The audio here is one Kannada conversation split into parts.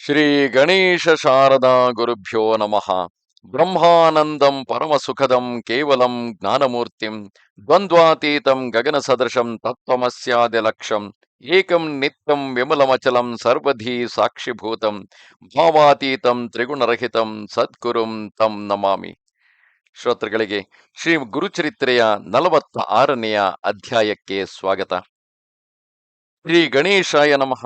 ಶ್ರೀ ಗಣೇಶ ಶಾರದಾ ಗುರುಭ್ಯೋ ನಮಃ. ಬ್ರಹ್ಮಾನಂದಂ ಪರಮಸುಖದಂ ಕೇವಲಂ ಜ್ಞಾನಮೂರ್ತಿಂ ದ್ವಂದ್ವಾತೀತಂ ಗಗನ ಸದೃಶಂ ತತ್ವಮಸ್ಯಾದ ಲಕ್ಷ್ಯಂ ಏಕಂ ನಿತ್ಯಂ ವಿಮಲಮಚಲಂ ಸರ್ವಧಿ ಸಾಕ್ಷಿಭೂತಂ ಭಾವಾತೀತಂ ತ್ರಿಗುಣರಹಿತಂ ಸದ್ಗುರುಂ ತಂ ನಮಾಮಿ. ಶ್ರೋತೃಗಳಿಗೆ ಶ್ರೀ ಗುರುಚರಿತ್ರೆಯ ನಲವತ್ತ ಆರನೆಯ ಅಧ್ಯಾಯಕ್ಕೆ ಸ್ವಾಗತ. ಶ್ರೀ ಗಣೇಶಾಯ ನಮಃ.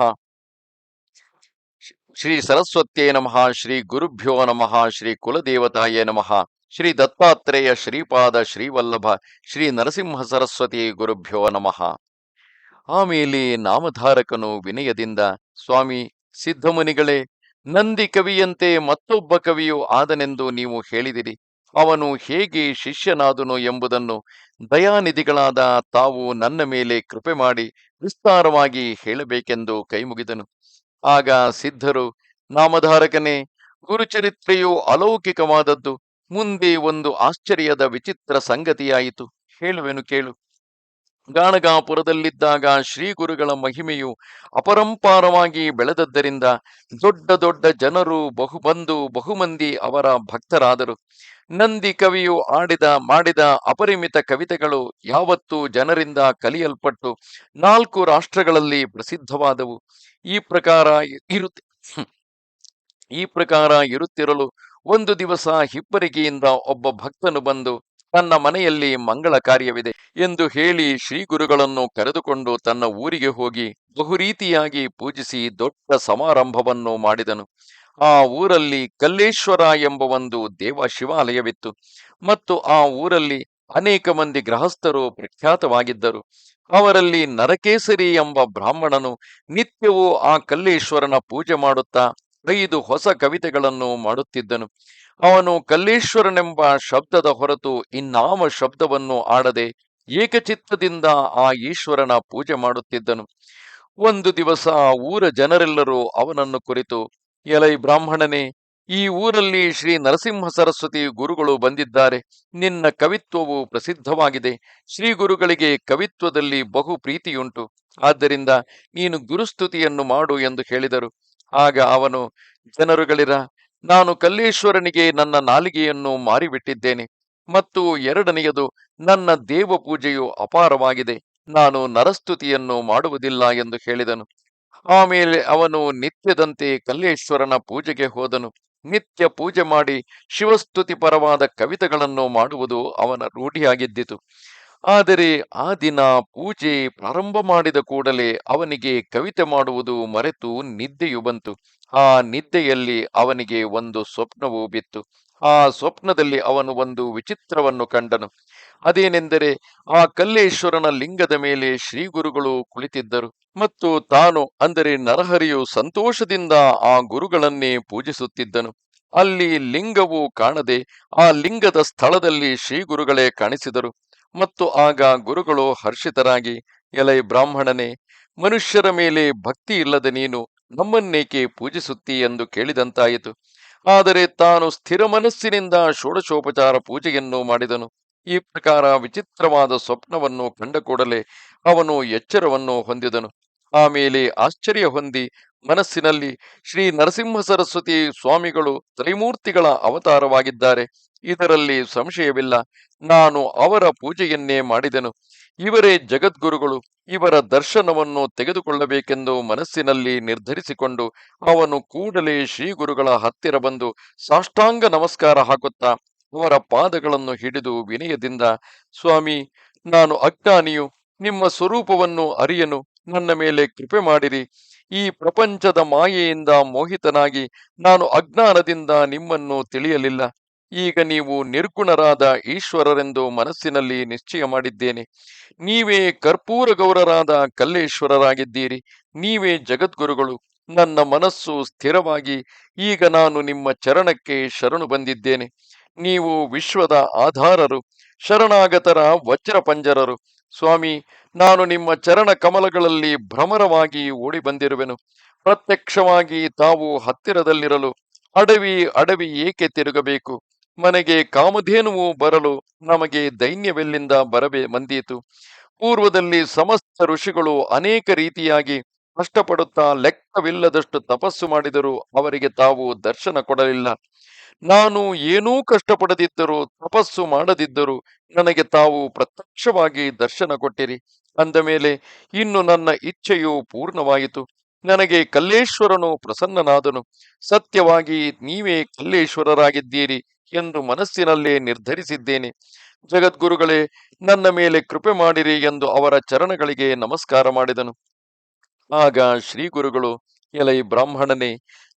ಶ್ರೀ ಸರಸ್ವತ್ಯೇ ನಮಃ, ಶ್ರೀ ಗುರುಭ್ಯೋ ನಮಃ, ಶ್ರೀ ಕುಲದೇವತಾಯೇ ನಮಃ, ಶ್ರೀ ದತ್ತಾತ್ರೇಯ ಶ್ರೀಪಾದ ಶ್ರೀವಲ್ಲಭ, ಶ್ರೀ ನರಸಿಂಹ ಸರಸ್ವತಿ ಗುರುಭ್ಯೋ ನಮಃ. ಆಮೇಲೆ ನಾಮಧಾರಕನು ವಿನಯದಿಂದ, ಸ್ವಾಮಿ, ಸಿದ್ಧಮುನಿಗಳೇ, ನಂದಿ ಕವಿಯಂತೆ ಮತ್ತೊಬ್ಬ ಕವಿಯು ಆದನೆಂದು ನೀವು ಹೇಳಿದಿರಿ, ಅವನು ಹೇಗೆ ಶಿಷ್ಯನಾದನು ಎಂಬುದನ್ನು ದಯಾನಿಧಿಗಳಾದ ತಾವು ನನ್ನ ಮೇಲೆ ಕೃಪೆ ಮಾಡಿ ವಿಸ್ತಾರವಾಗಿ ಹೇಳಬೇಕೆಂದು ಕೈಮುಗಿದನು. ಆಗ ಸಿದ್ಧರು ನಾಮಧಾರಕನೇ, ಗುರುಚರಿತ್ರೆಯು ಅಲೌಕಿಕವಾದದ್ದು, ಮುಂದೆ ಒಂದು ಆಶ್ಚರ್ಯದ ವಿಚಿತ್ರ ಸಂಗತಿಯಾಯಿತು. ಹೇಳುವೆನು ಕೇಳು. ಗಾಣಗಾಪುರದಲ್ಲಿದ್ದಾಗ ಶ್ರೀ ಗುರುಗಳ ಮಹಿಮೆಯು ಅಪರಂಪಾರವಾಗಿ ಬೆಳೆದದ್ದರಿಂದ ದೊಡ್ಡ ದೊಡ್ಡ ಜನರು ಬಹುಬಂದು ಬಹುಮಂದಿ ಅವರ ಭಕ್ತರಾದರು. ನಂದಿ ಕವಿಯು ಆಡಿದ ಮಾಡಿದ ಅಪರಿಮಿತ ಕವಿತೆಗಳು ಯಾವತ್ತೂ ಜನರಿಂದ ಕಲಿಯಲ್ಪಟ್ಟು ನಾಲ್ಕು ರಾಷ್ಟ್ರಗಳಲ್ಲಿ ಪ್ರಸಿದ್ಧವಾದವು. ಈ ಪ್ರಕಾರ ಇರುತ್ತೆ ಈ ಪ್ರಕಾರ ಇರುತ್ತಿರಲು ಒಂದು ದಿವಸ ಹಿಪ್ಪರಿಗೆಯಿಂದ ಒಬ್ಬ ಭಕ್ತನು ಬಂದು, ತನ್ನ ಮನೆಯಲ್ಲಿ ಮಂಗಳ ಕಾರ್ಯವಿದೆ ಎಂದು ಹೇಳಿ ಶ್ರೀ ಗುರುಗಳನ್ನು ಕರೆದುಕೊಂಡು ತನ್ನ ಊರಿಗೆ ಹೋಗಿ ಬಹುರೀತಿಯಾಗಿ ಪೂಜಿಸಿ ದೊಡ್ಡ ಸಮಾರಂಭವನ್ನು ಮಾಡಿದನು. ಆ ಊರಲ್ಲಿ ಕಲ್ಲೇಶ್ವರ ಎಂಬ ಒಂದು ದೇವ ಶಿವಾಲಯವಿತ್ತು. ಮತ್ತು ಆ ಊರಲ್ಲಿ ಅನೇಕ ಮಂದಿ ಗೃಹಸ್ಥರು ಪ್ರಖ್ಯಾತವಾಗಿದ್ದರು. ಅವರಲ್ಲಿ ನರಕೇಸರಿ ಎಂಬ ಬ್ರಾಹ್ಮಣನು ನಿತ್ಯವೂ ಆ ಕಲ್ಲೇಶ್ವರನ ಪೂಜೆ ಮಾಡುತ್ತಾ ಐದು ಹೊಸ ಕವಿತೆಗಳನ್ನು ಮಾಡುತ್ತಿದ್ದನು. ಅವನು ಕಲ್ಲೇಶ್ವರನೆಂಬ ಶಬ್ದದ ಹೊರತು ಇನ್ನಾಮ ಶಬ್ದವನ್ನು ಆಡದೆ ಏಕಚಿತ್ತದಿಂದ ಆ ಈಶ್ವರನ ಪೂಜೆ ಮಾಡುತ್ತಿದ್ದನು. ಒಂದು ದಿವಸ ಊರ ಜನರೆಲ್ಲರೂ ಅವನನ್ನು ಕುರಿತು, ಎಲೈ ಬ್ರಾಹ್ಮಣನೇ ಈ ಊರಲ್ಲಿ ಶ್ರೀ ನರಸಿಂಹ ಸರಸ್ವತಿ ಗುರುಗಳು ಬಂದಿದ್ದಾರೆ. ನಿನ್ನ ಕವಿತ್ವವು ಪ್ರಸಿದ್ಧವಾಗಿದೆ. ಶ್ರೀ ಗುರುಗಳಿಗೆ ಕವಿತ್ವದಲ್ಲಿ ಬಹು ಪ್ರೀತಿಯುಂಟು. ಆದ್ದರಿಂದ ನೀನು ಗುರುಸ್ತುತಿಯನ್ನು ಮಾಡು ಎಂದು ಹೇಳಿದರು. ಆಗ ಅವನು, ಜನರುಗಳಿರ, ನಾನು ಕಲ್ಲೇಶ್ವರನಿಗೆ ನನ್ನ ನಾಲಿಗೆಯನ್ನು ಮಾರಿಬಿಟ್ಟಿದ್ದೇನೆ. ಮತ್ತು ಎರಡನೆಯದು, ನನ್ನ ದೇವ ಪೂಜೆಯು ಅಪಾರವಾಗಿದೆ. ನಾನು ನರಸ್ತುತಿಯನ್ನು ಮಾಡುವುದಿಲ್ಲ ಎಂದು ಹೇಳಿದನು. ಆಮೇಲೆ ಅವನು ನಿತ್ಯದಂತೆ ಕಲ್ಲೇಶ್ವರನ ಪೂಜೆಗೆ ಹೋದನು. ನಿತ್ಯ ಪೂಜೆ ಮಾಡಿ ಶಿವಸ್ತುತಿ ಪರವಾದ ಕವಿತೆಗಳನ್ನು ಮಾಡುವುದು ಅವನ ರೂಢಿಯಾಗಿದ್ದಿತು. ಆದರೆ ಆ ದಿನ ಪೂಜೆ ಪ್ರಾರಂಭ ಮಾಡಿದ ಕೂಡಲೇ ಅವನಿಗೆ ಕವಿತೆ ಮಾಡುವುದು ಮರೆತು ನಿದ್ದೆಯು ಬಂತು. ಆ ನಿದ್ದೆಯಲ್ಲಿ ಅವನಿಗೆ ಒಂದು ಸ್ವಪ್ನವೂ ಬಿತ್ತು. ಆ ಸ್ವಪ್ನದಲ್ಲಿ ಅವನು ಒಂದು ವಿಚಿತ್ರವನ್ನು ಕಂಡನು. ಅದೇನೆಂದರೆ ಆ ಕಲ್ಲೇಶ್ವರನ ಲಿಂಗದ ಮೇಲೆ ಶ್ರೀ ಗುರುಗಳು ಕುಳಿತಿದ್ದರು. ಮತ್ತು ತಾನು ಅಂದರೆ ನರಹರಿಯು ಸಂತೋಷದಿಂದ ಆ ಗುರುಗಳನ್ನೇ ಪೂಜಿಸುತ್ತಿದ್ದನು. ಅಲ್ಲಿ ಲಿಂಗವು ಕಾಣದೆ ಆ ಲಿಂಗದ ಸ್ಥಳದಲ್ಲಿ ಶ್ರೀ ಗುರುಗಳೇ ಕಾಣಿಸಿದರು. ಮತ್ತು ಆಗ ಗುರುಗಳು ಹರ್ಷಿತರಾಗಿ, ಎಲೈ ಬ್ರಾಹ್ಮಣನೇ, ಮನುಷ್ಯರ ಮೇಲೆ ಭಕ್ತಿ ಇಲ್ಲದ ನೀನು ನಮ್ಮನ್ನೇಕೆ ಪೂಜಿಸುತ್ತಿ? ಎಂದು ಕೇಳಿದಂತಾಯಿತು. ಆದರೆ ತಾನು ಸ್ಥಿರ ಮನಸ್ಸಿನಿಂದ ಷೋಡಶೋಪಚಾರ ಪೂಜೆಯನ್ನು ಮಾಡಿದನು. ಈ ಪ್ರಕಾರ ವಿಚಿತ್ರವಾದ ಸ್ವಪ್ನವನ್ನು ಕಂಡ ಕೂಡಲೇ ಅವನು ಎಚ್ಚರವನ್ನು ಹೊಂದಿದನು. ಆಮೇಲೆ ಆಶ್ಚರ್ಯ ಹೊಂದಿ ಮನಸ್ಸಿನಲ್ಲಿ ಶ್ರೀ ನರಸಿಂಹ ಸರಸ್ವತಿ ಸ್ವಾಮಿಗಳು ತ್ರೈಮೂರ್ತಿಗಳ ಅವತಾರವಾಗಿದ್ದಾರೆ. ಇದರಲ್ಲಿ ಸಂಶಯವಿಲ್ಲ. ನಾನು ಅವರ ಪೂಜೆಯನ್ನೇ ಮಾಡಿದೆನು. ಇವರೇ ಜಗದ್ಗುರುಗಳು. ಇವರ ದರ್ಶನವನ್ನು ತೆಗೆದುಕೊಳ್ಳಬೇಕೆಂದು ಮನಸ್ಸಿನಲ್ಲಿ ನಿರ್ಧರಿಸಿಕೊಂಡು ಅವನು ಕೂಡಲೇ ಶ್ರೀ ಗುರುಗಳ ಹತ್ತಿರ ಬಂದು ಸಾಷ್ಟಾಂಗ ನಮಸ್ಕಾರ ಹಾಕುತ್ತಾ ಅವರ ಪಾದಗಳನ್ನು ಹಿಡಿದು ವಿನಯದಿಂದ, ಸ್ವಾಮಿ, ನಾನು ಅಜ್ಞಾನಿಯು. ನಿಮ್ಮ ಸ್ವರೂಪವನ್ನು ಅರಿಯನು. ನನ್ನ ಮೇಲೆ ಕೃಪೆ ಮಾಡಿರಿ. ಈ ಪ್ರಪಂಚದ ಮಾಯೆಯಿಂದ ಮೋಹಿತನಾಗಿ ನಾನು ಅಜ್ಞಾನದಿಂದ ನಿಮ್ಮನ್ನು ತಿಳಿಯಲಿಲ್ಲ. ಈಗ ನೀವು ನಿರ್ಗುಣರಾದ ಈಶ್ವರರೆಂದು ಮನಸ್ಸಿನಲ್ಲಿ ನಿಶ್ಚಯ ಮಾಡಿದ್ದೇನೆ. ನೀವೇ ಕರ್ಪೂರ ಗೌರರಾದ ಕಲ್ಲೇಶ್ವರರಾಗಿದ್ದೀರಿ. ನೀವೇ ಜಗದ್ಗುರುಗಳು. ನನ್ನ ಮನಸ್ಸು ಸ್ಥಿರವಾಗಿ ಈಗ ನಾನು ನಿಮ್ಮ ಚರಣಕ್ಕೆ ಶರಣು ಬಂದಿದ್ದೇನೆ. ನೀವು ವಿಶ್ವದ ಆಧಾರರು, ಶರಣಾಗತರ ವಜ್ರ ಪಂಜರರು ಸ್ವಾಮಿ ನಾನು ನಿಮ್ಮ ಚರಣ ಕಮಲಗಳಲ್ಲಿ ಭ್ರಮರವಾಗಿ ಓಡಿ ಬಂದಿರುವೆನು. ಪ್ರತ್ಯಕ್ಷವಾಗಿ ತಾವು ಹತ್ತಿರದಲ್ಲಿರಲು ಅಡವಿ ಅಡವಿ ಏಕೆ ತಿರುಗಬೇಕು? ಮನೆಗೆ ಕಾಮಧೇನುವು ಬರಲು ನಮಗೆ ದೈನ್ಯವೆಲ್ಲಿಂದ ಬರಬೇ ಬಂದೀತು. ಪೂರ್ವದಲ್ಲಿ ಸಮಸ್ತ ಋಷಿಗಳು ಅನೇಕ ರೀತಿಯಾಗಿ ಕಷ್ಟಪಡುತ್ತಾ ಲೆಕ್ಕವಿಲ್ಲದಷ್ಟು ತಪಸ್ಸು ಮಾಡಿದರೂ ಅವರಿಗೆ ತಾವು ದರ್ಶನ ಕೊಡಲಿಲ್ಲ. ನಾನು ಏನೂ ಕಷ್ಟಪಡದಿದ್ದರೂ, ತಪಸ್ಸು ಮಾಡದಿದ್ದರೂ ನನಗೆ ತಾವು ಪ್ರತ್ಯಕ್ಷವಾಗಿ ದರ್ಶನ ಕೊಟ್ಟಿರಿ. ಅಂದ ಮೇಲೆ, ಇನ್ನು ನನ್ನ ಇಚ್ಛೆಯು ಪೂರ್ಣವಾಯಿತು. ನನಗೆ ಕಲ್ಲೇಶ್ವರನು ಪ್ರಸನ್ನನಾದನು. ಸತ್ಯವಾಗಿ ನೀವೇ ಕಲ್ಲೇಶ್ವರರಾಗಿದ್ದೀರಿ ಎಂದು ಮನಸ್ಸಿನಲ್ಲೇ ನಿರ್ಧರಿಸಿದ್ದೇನೆ. ಜಗದ್ಗುರುಗಳೇ, ನನ್ನ ಮೇಲೆ ಕೃಪೆ ಮಾಡಿರಿ ಎಂದು ಅವರ ಚರಣಗಳಿಗೆ ನಮಸ್ಕಾರ ಮಾಡಿದನು. ಆಗ ಶ್ರೀ ಗುರುಗಳು ಎಲೈ ಬ್ರಾಹ್ಮಣನೇ,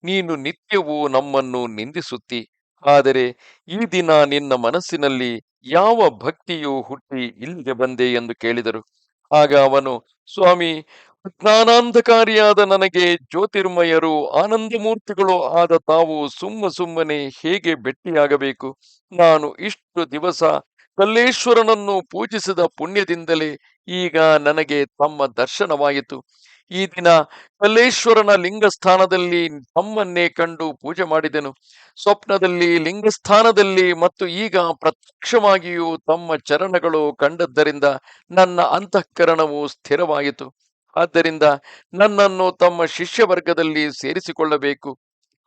ನೀನು ನಿತ್ಯವೂ ನಮ್ಮನ್ನು ನಿಂದಿಸುತ್ತಿ. ಆದರೆ ಈ ದಿನ ನಿನ್ನ ಮನಸ್ಸಿನಲ್ಲಿ ಯಾವ ಭಕ್ತಿಯು ಹುಟ್ಟಿ ಇಲ್ಲಿಗೆ ಬಂದೆ ಎಂದು ಕೇಳಿದರು. ಆಗ ಅವನು, ಸ್ವಾಮಿ ಜ್ಞಾನಾಂಧಕಾರಿಯಾದ ನನಗೆ ಜ್ಯೋತಿರ್ಮಯರು, ಆನಂದಮೂರ್ತಿಗಳು ಆದ ತಾವು ಸುಮ್ಮ ಸುಮ್ಮನೆ ಹೇಗೆ ಭೆಟ್ಟಿಯಾಗಬೇಕು? ನಾನು ಇಷ್ಟು ದಿವಸ ಕಲ್ಲೇಶ್ವರನನ್ನು ಪೂಜಿಸಿದ ಪುಣ್ಯದಿಂದಲೇ ಈಗ ನನಗೆ ತಮ್ಮ ದರ್ಶನವಾಯಿತು. ಈ ದಿನ ಕಲ್ಲೇಶ್ವರನ ಲಿಂಗಸ್ಥಾನದಲ್ಲಿ ತಮ್ಮನ್ನೇ ಕಂಡು ಪೂಜೆ ಮಾಡಿದೆನು. ಸ್ವಪ್ನದಲ್ಲಿ ಲಿಂಗಸ್ಥಾನದಲ್ಲಿ ಮತ್ತು ಈಗ ಪ್ರತ್ಯಕ್ಷವಾಗಿಯೂ ತಮ್ಮ ಚರಣಗಳು ಕಂಡದ್ದರಿಂದ ನನ್ನ ಅಂತಃಕರಣವು ಸ್ಥಿರವಾಯಿತು. ಆದ್ದರಿಂದ ನನ್ನನ್ನು ತಮ್ಮ ಶಿಷ್ಯ ವರ್ಗದಲ್ಲಿ ಸೇರಿಸಿಕೊಳ್ಳಬೇಕು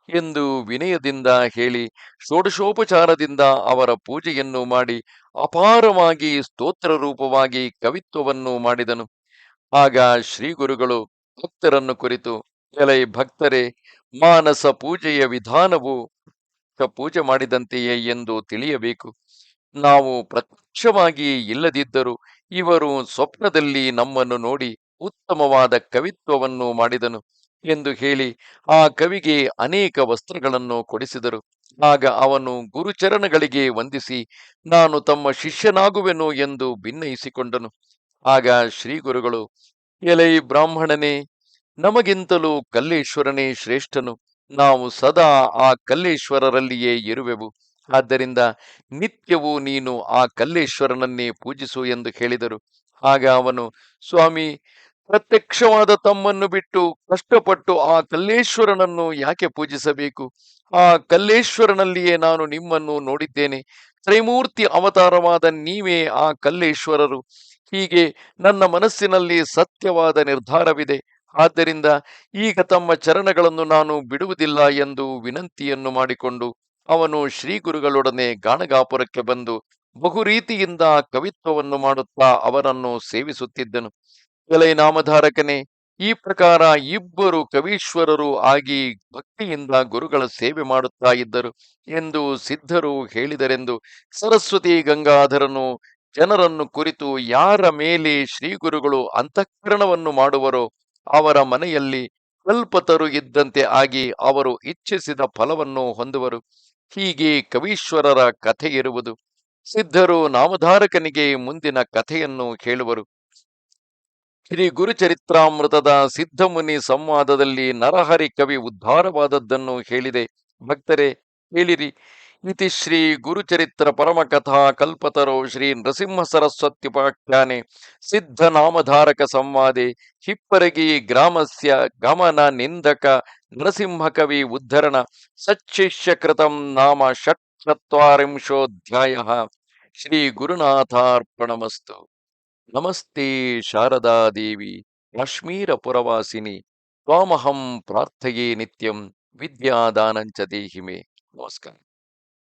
ಎಂದು ವಿನಯದಿಂದ ಹೇಳಿ ಷೋಡಶೋಪಚಾರದಿಂದ ಅವರ ಪೂಜೆಯನ್ನು ಮಾಡಿ ಅಪಾರವಾಗಿ ಸ್ತೋತ್ರ ರೂಪವಾಗಿ ಕವಿತ್ವವನ್ನು ಮಾಡಿದನು. ಆಗ ಶ್ರೀ ಗುರುಗಳು ಭಕ್ತರನ್ನು ಕುರಿತು ಎಲೈ ಭಕ್ತರೇ, ಮಾನಸ ಪೂಜೆಯ ವಿಧಾನವು ಪೂಜೆ ಮಾಡಿದಂತೆಯೇ ಎಂದು ತಿಳಿಯಬೇಕು. ನಾವು ಪ್ರತ್ಯಕ್ಷವಾಗಿ ಇಲ್ಲದಿದ್ದರೂ ಇವರು ಸ್ವಪ್ನದಲ್ಲಿ ನಮ್ಮನ್ನು ನೋಡಿ ಉತ್ತಮವಾದ ಕವಿತ್ವವನ್ನು ಮಾಡಿದನು ಎಂದು ಹೇಳಿ ಆ ಕವಿಗೆ ಅನೇಕ ವಸ್ತ್ರಗಳನ್ನು ಕೊಡಿಸಿದರು. ಆಗ ಅವನು ಗುರುಚರಣಗಳಿಗೆ ವಂದಿಸಿ, ನಾನು ತಮ್ಮ ಶಿಷ್ಯನಾಗುವೆನು ಎಂದು ಭಿನ್ನಯಿಸಿಕೊಂಡನು ಆಗ ಶ್ರೀ ಗುರುಗಳು ಎಲೈ ಬ್ರಾಹ್ಮಣನೇ, ನಮಗಿಂತಲೂ ಕಲ್ಲೇಶ್ವರನೇ ಶ್ರೇಷ್ಠನು. ನಾವು ಸದಾ ಆ ಕಲ್ಲೇಶ್ವರರಲ್ಲಿಯೇ ಇರುವೆವು. ಆದ್ದರಿಂದ ನಿತ್ಯವೂ ನೀನು ಆ ಕಲ್ಲೇಶ್ವರನನ್ನೇ ಪೂಜಿಸು ಎಂದು ಹೇಳಿದರು. ಆಗ ಅವನು, ಸ್ವಾಮಿ, ಪ್ರತ್ಯಕ್ಷವಾದ ತಮ್ಮನ್ನು ಬಿಟ್ಟು ಕಷ್ಟಪಟ್ಟು ಆ ಕಲ್ಲೇಶ್ವರನನ್ನು ಯಾಕೆ ಪೂಜಿಸಬೇಕು? ಆ ಕಲ್ಲೇಶ್ವರನಲ್ಲಿಯೇ ನಾನು ನಿಮ್ಮನ್ನು ನೋಡಿದ್ದೇನೆ. ತ್ರೈಮೂರ್ತಿ ಅವತಾರವಾದ ನೀವೇ ಆ ಕಲ್ಲೇಶ್ವರರು. ಹೀಗೆ ನನ್ನ ಮನಸ್ಸಿನಲ್ಲಿ ಸತ್ಯವಾದ ನಿರ್ಧಾರವಿದೆ. ಆದ್ದರಿಂದ ಈಗ ತಮ್ಮ ಚರಣಗಳನ್ನು ನಾನು ಬಿಡುವುದಿಲ್ಲ ಎಂದು ವಿನಂತಿಯನ್ನು ಮಾಡಿಕೊಂಡು ಅವನು ಶ್ರೀ ಗುರುಗಳೊಡನೆ ಗಾಣಗಾಪುರಕ್ಕೆ ಬಂದು ಬಹು ರೀತಿಯಿಂದ ಕವಿತ್ವವನ್ನು ಮಾಡುತ್ತಾ ಅವರನ್ನು ಸೇವಿಸುತ್ತಿದ್ದನು. ಎಲೈ ನಾಮಧಾರಕನೇ, ಈ ಪ್ರಕಾರ ಇಬ್ಬರು ಕವೀಶ್ವರರು ಆಗಿ ಭಕ್ತಿಯಿಂದ ಗುರುಗಳ ಸೇವೆ ಮಾಡುತ್ತಾ ಇದ್ದರು ಎಂದು ಸಿದ್ಧರು ಹೇಳಿದರೆಂದು ಸರಸ್ವತಿ ಗಂಗಾಧರನು ಜನರನ್ನು ಕುರಿತು ಯಾರ ಮೇಲೆ ಶ್ರೀಗುರುಗಳು ಅಂತಃಕರಣವನ್ನು ಮಾಡುವರೋ ಅವರ ಮನೆಯಲ್ಲಿ ಕಲ್ಪತರು ಇದ್ದಂತೆ ಆಗಿ ಅವರು ಇಚ್ಛಿಸಿದ ಫಲವನ್ನು ಹೊಂದುವರು. ಹೀಗೆ ಕವೀಶ್ವರರ ಕಥೆ ಇರುವುದು. ಸಿದ್ಧರು ನಾಮಧಾರಕನಿಗೆ ಮುಂದಿನ ಕಥೆಯನ್ನು ಹೇಳುವರು. ಶ್ರೀ ಗುರುಚರಿತ್ರಾಮೃತದ ಸಿದ್ಧಮುನಿ ಸಂವಾದದಲ್ಲಿ ನರಹರಿ ಕವಿ ಉದ್ಧಾರವಾದದ್ದನ್ನು ಹೇಳಿದೆ. ಭಕ್ತರೇ ಹೇಳಿರಿ ಇತಿ ಶ್ರೀ ಗುರುಚರಿತ್ರ ಪರಮಕಥಾ ಕಲ್ಪತರೋ ಶ್ರೀ ನೃಸಿಂಹ ಸರಸ್ವತ್ಯುಪಾಖ್ಯಾನೆ ಸಿದ್ಧ ನಾಮಧಾರಕ ಸಂವಾದೆ ಹಿಪ್ಪರಗಿ ಗ್ರಾಮಸ್ಯ ಗಮನ ನಿಂದಕ ನರಸಿಂಹ ಕವಿ ಉದ್ಧರಣ ಸಚ್ಚಿಷ್ಯ ಕೃತಂ ನಾಮ ಷಟ್ಚತ್ವರಿಂಶೋಧ್ಯಾಯ ಶ್ರೀ ಗುರುನಾಥಾರ್ಪಣಮಸ್ತು ನಮಸ್ತೆ ಶಾರದಾದೇವಿ ಕಾಶ್ಮೀರ ಪುರವಾಸಿನಿ ತ್ವಾಮಹಂ ಪ್ರಾರ್ಥಯೇ ನಿತ್ಯಂ ವಿದ್ಯಾದಾನಂಚ ದೇಹಿಮೆ ನಮಸ್ಕಾರ